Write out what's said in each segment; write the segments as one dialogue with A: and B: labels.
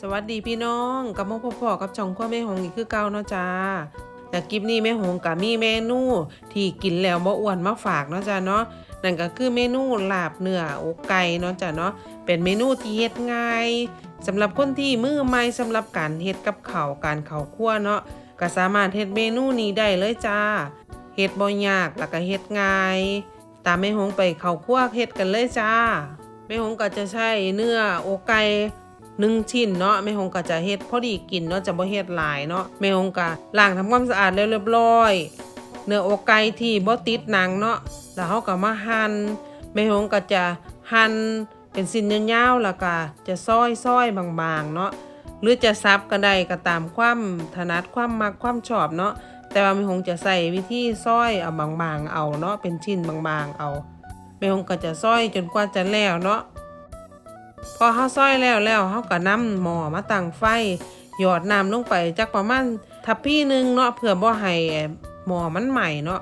A: สวัสดีพี่น้องกับมาพ่อๆกับช่องขั้วแม่หงอีกคือเก่าเนาะจ้าแต่คลิปนี้แม่หงกับมีเมนูที่กินแล้วบ่อ้วนมาฝากเนาะจ้าเนาะนั่นก็คือเมนูลาบเนื้ออกไก่เนาะจ้าเนาะเป็นเมนูที่เฮ็ดง่ายสำหรับคนที่มือใหม่สำหรับการเฮ็ดกับข้าวการข้าวคั่วเนาะก็สามารถเฮ็ดเมนูนี้ได้เลยจ้าเฮ็ดบ่ยากแล้วก็เฮ็ดง่าย ตามแม่หงไปเข้าครัวเฮ็ดกันเลยจ้าแม่หงก็จะใช้เนื้ออกไก่ หนึ่งชิ้นเนาะแม่หงก็จะเฮ็ดพอดีกินเนาะจะบ่เฮ็ดหลายเนาะแม่หงก็ล้างทำความสะอาดแล้วเรียบร้อย เนื้ออกไก่ที่บ่ติดหนังเนาะแล้วเฮาก็มาหั่นแม่หงก็จะหั่นเป็นชิ้นยาวๆแล้วก็จะซอยๆบางๆเนาะหรือจะซับก็ได้ก็ตามความถนัดความมักความชอบเนาะแต่ว่าแม่หงจะใส่วิธีซอยเอาบางๆเอาเนาะเป็นชิ้นบางๆเอาแม่หงก็จะซอยจนกว่าจะแล้วเนาะ พอเฮาซอยแล้วแล้วเฮาก็นำหม้อมาตั้งไฟ หยอดน้ำลงไปจักประมาณทัพพี่หนึงเนาะเพื่อบ่ให้หม้อมันใหม่เนาะ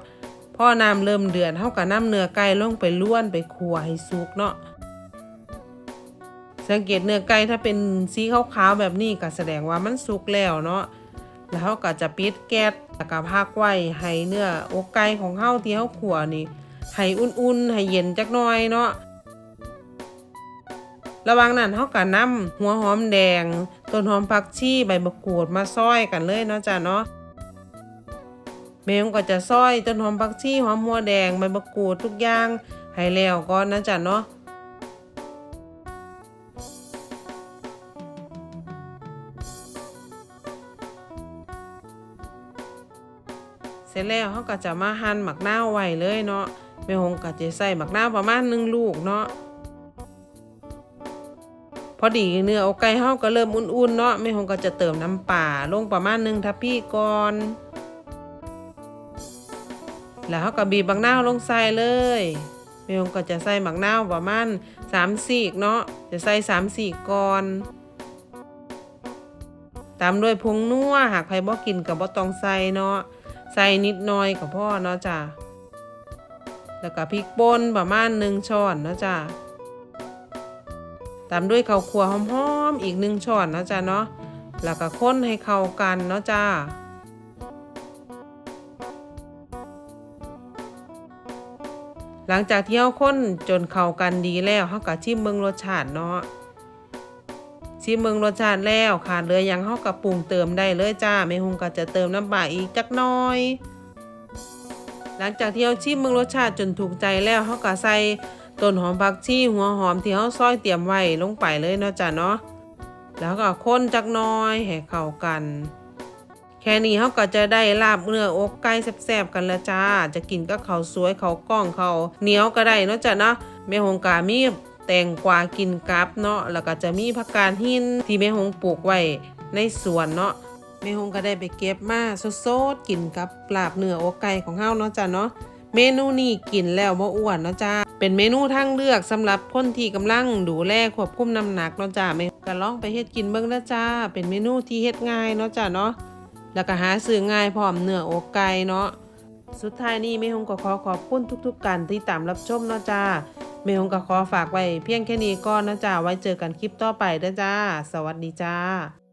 A: พอน้ำเริ่มเดือดเฮาก็นำเนื้อไก่ลงไปล้วนไปคั่วให้สุกเนาะสังเกตเนื้อไก่ถ้าเป็นสีขาวๆแบบนี้ก็แสดงว่ามันสุกแล้วเนาะแล้วเฮาก็จะปิดแก๊สแล้วก็พักไว้ให้เนื้ออกไก่ของเฮาที่เฮาคั่วนี่ให้อุ่นๆให้เย็นจักหน่อยเนาะ ระหว่างนั้นเขาก็นำหัวหอมแดง ต้นหอมผักชีใบมะกรูดมาซอยกันเลยเนาะจ้ะเนาะแม่ก็จะซอยต้นหอมผักชีหอมหัวแดงใบมะกรูดทุกอย่างให้แล้วก่อนนะจ้ะเนาะเสร็จแล้วเขาก็จะมาหั่นหมักหน้าไว้เลยเนาะแม่หงก็จะใส่หมักหน้าประมาณหนึ่งลูกเนาะ อดีเนื้ออกไก่เฮาก็เริ่มอุ่นๆเนาะแม่หงก็จะเติมน้ำป่าลงประมาณหนึ่งทัพพี่ก่อน แล้วเฮาก็บีบบักนาวลงใส่เลยแม่หงก็จะใส่บักนาวประมาณสามสีกเนาะจะใส่สามสีกก่อนตามด้วยพงนัวหากใครบ่กินก็บ่ต้องใส่เนาะใส่นิดหน่อยก็พอเนาะจ้ะแล้วก็พริกป่นประมาณหนึ่งช้อนเนาะจ้ะ ตามด้วยข้าวคั่วหอมๆอีกหนึ่งช้อนนะจ๊ะเนาะแล้วก็ค้นให้เข้ากันเนาะจ้าหลังจากที่เราค้นจนเข้ากันดีแล้วเราก็ชิมเมืองรสชาติเนาะชิมเมืองรสชาติแล้วขาดเหลือยังเราก็ปรุงเติมได้เลยจ้าแม่ฮงก็จะเติมน้ำปลาอีกจักหน้อย หลังจากที่เราชิมเมืองรสชาติจนถูกใจแล้วเราก็ใส่ ต้นหอมผักชีหัวหอมที่เขาซอยเตรียมไว้ลงไปเลยเนาะจ้ะเนาะแล้วก็คนจักน้อยให้เข้ากัน แค่นี้เขาก็จะได้ลาบเนื้ออกไก่แซ่บๆกันล้วจ้า จะกินก็เขาวสวยเขาวกล้องเขาวเหนียวก็ได้เนาะจ้ะเนาะแม่หงกามีแตงกวากินกับเนาะแล้วก็จะมีผักกาดหินที่แม่หงปลูกไว้ในสวนเนาะแม่หงก็ได้ไปเก็บมาสดๆกินกับลาบเนื้ออกไก่ของเฮาเนาะจ้ะเนาะเมนูนี้กินแล้วบ่อ้วนเนาะจ้า เป็นเมนูทางเลือกสำหรับคนที่กำลังดูแลควบคุมน้ำหนักเนาะจ้าแม่ก็ลองไปเฮ็ดกินเบิ่งนะจ้า เป็นเมนูที่เฮ็ดง่ายเนาะจ้าเนาะแล้วก็หาซื้อง่ายพร้อมเนื้ออกไก่เนาะสุดท้ายนี้แม่ฮงก็ขอขอบคุณทุก ๆ การที่ตามรับชมเนาะจ้าแม่ฮงก็ขอฝากไว้เพียงแค่นี้ก่อนนะจ้าไว้เจอกันคลิปต่อไปเด้อจ้า สวัสดีจ้า